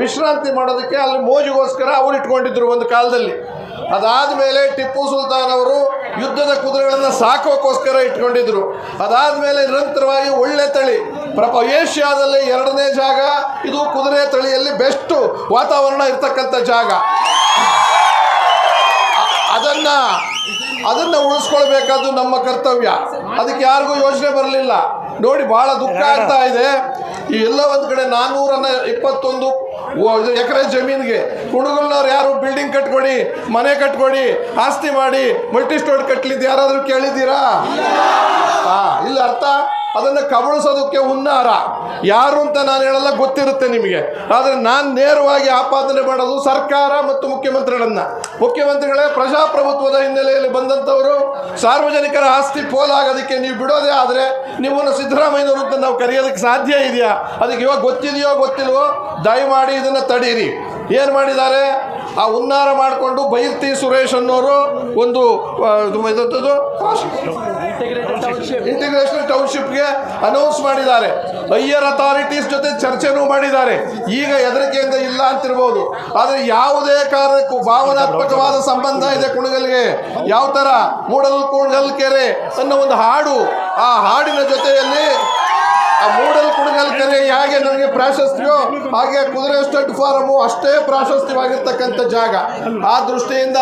ವಿಶ್ರಾಂತಿ ಮಾಡೋದಕ್ಕೆ ಅಲ್ಲಿ ಮೋಜಿಗೋಸ್ಕರ ಅವರು ಇಟ್ಕೊಂಡಿದ್ರು ಒಂದು ಕಾಲದಲ್ಲಿ. ಅದಾದ್ಮೇಲೆ ಟಿಪ್ಪು ಸುಲ್ತಾನ್ ಅವರು ಯುದ್ಧದ ಕುದುರೆಗಳನ್ನು ಸಾಕೋಕ್ಕೋಸ್ಕರ ಇಟ್ಕೊಂಡಿದ್ರು. ಅದಾದ್ಮೇಲೆ ನಿರಂತರವಾಗಿ ಒಳ್ಳೆ ತಳಿ, ಪ್ರಪ, ಏಷ್ಯಾದಲ್ಲಿ ಎರಡನೇ ಜಾಗ, ಇದು ಕುದುರೆ ತಳಿಯಲ್ಲಿ ಬೆಸ್ಟ್ ವಾತಾವರಣ ಇರ್ತಕ್ಕಂಥ ಜಾಗ. ಅದನ್ನ ಅದನ್ನ ಉಳಿಸ್ಕೊಳ್ಬೇಕಾದ್ದು ನಮ್ಮ ಕರ್ತವ್ಯ. ಅದಕ್ಕೆ ಯಾರಿಗೂ ಯೋಚನೆ ಬರಲಿಲ್ಲ. ನೋಡಿ, ಬಹಳ ದುಃಖ ಆಗ್ತಾ ಇದೆ. ಈ ಎಲ್ಲ ಒಂದು ಕಡೆ ನಾನ್ನೂರ ಇಪ್ಪತ್ತೊಂದು ಎಕರೆ ಜಮೀನಿಗೆ. ಕುಣಗಲ್ನವ್ರು ಯಾರು ಬಿಲ್ಡಿಂಗ್ ಕಟ್ಕೊಡಿ, ಮನೆ ಕಟ್ಕೊಡಿ, ಆಸ್ತಿ ಮಾಡಿ ಮಲ್ಟಿ ಸ್ಟೋರ್ ಕಟ್ಲಿದ್ದು ಯಾರಾದ್ರೂ ಕೇಳಿದ್ದೀರಾ? ಹಾ ಇಲ್ಲ ಅರ್ಥ? ಅದನ್ನು ಕಬಳಿಸೋದಕ್ಕೆ ಹುನ್ನಾರ. ಯಾರು ಅಂತ ನಾನು ಹೇಳಲ್ಲ, ಗೊತ್ತಿರುತ್ತೆ ನಿಮಗೆ. ಆದರೆ ನಾನು ನೇರವಾಗಿ ಆಪಾದನೆ ಮಾಡೋದು ಸರ್ಕಾರ ಮತ್ತು ಮುಖ್ಯಮಂತ್ರಿಗಳನ್ನ. ಮುಖ್ಯಮಂತ್ರಿಗಳೇ ಪ್ರಜಾಪ್ರಭುತ್ವದ ಹಿನ್ನೆಲೆಯಲ್ಲಿ ಬಂದಂಥವರು, ಸಾರ್ವಜನಿಕರ ಆಸ್ತಿ ಪೋಲಾಗೋದಕ್ಕೆ ನೀವು ಬಿಡೋದೇ ಆದರೆ ನಿಮ್ಮನ್ನು ಸಿದ್ದರಾಮಯ್ಯನವರು ಅಂತ ನಾವು ಕರೆಯೋದಕ್ಕೆ ಸಾಧ್ಯ ಇದೆಯಾ? ಅದಕ್ಕೆ ಇವಾಗ ಗೊತ್ತಿದೆಯೋ ಗೊತ್ತಿಲ್ವೋ, ದಯಮಾಡಿ ಇದನ್ನು ತಡೀರಿ. ಏನು ಮಾಡಿದ್ದಾರೆ? ಆ ಹುನ್ನಾರ ಮಾಡಿಕೊಂಡು ಬೈರ್ತಿ ಸುರೇಶ್ ಅನ್ನೋರು ಒಂದು ಇಂಟಿಗ್ರೇಷನ್ ಟೌನ್ಶಿಪ್ಗೆ ಅನೌನ್ಸ್ ಮಾಡಿದ್ದಾರೆ. ಹೈಯರ್ ಅಥಾರಿಟೀಸ್ ಜೊತೆ ಚರ್ಚೆನೂ ಮಾಡಿದ್ದಾರೆ. ಈಗ ಹೆದರಿಕೆಯಿಂದ ಇಲ್ಲ ಅಂತಿರ್ಬೋದು. ಆದರೆ ಯಾವುದೇ ಕಾರಣಕ್ಕೂ ಭಾವನಾತ್ಮಕವಾದ ಸಂಬಂಧ ಇದೆ ಕುಣಗಲ್ಗೆ. ಯಾವ ಥರ ಮೂಡಲ್ ಕುಣಗಲ್ ಕೆರೆ ಅನ್ನೋ ಒಂದು ಹಾಡು. ಆ ಹಾಡಿನ ಜೊತೆಯಲ್ಲಿ ಆ ಮೂಡಲ್ ಕುಣಗಲ್ ಕೆರೆ ಹೇಗೆ ನನಗೆ ಪ್ರಾಶಸ್ತ್ಯವೋ ಹಾಗೆ ಕುದುರೆ ಸ್ಟಡ್ ಫಾರಮು ಅಷ್ಟೇ ಪ್ರಾಶಸ್ತ್ಯವಾಗಿರ್ತಕ್ಕಂಥ ಜಾಗ. ಆ ದೃಷ್ಟಿಯಿಂದ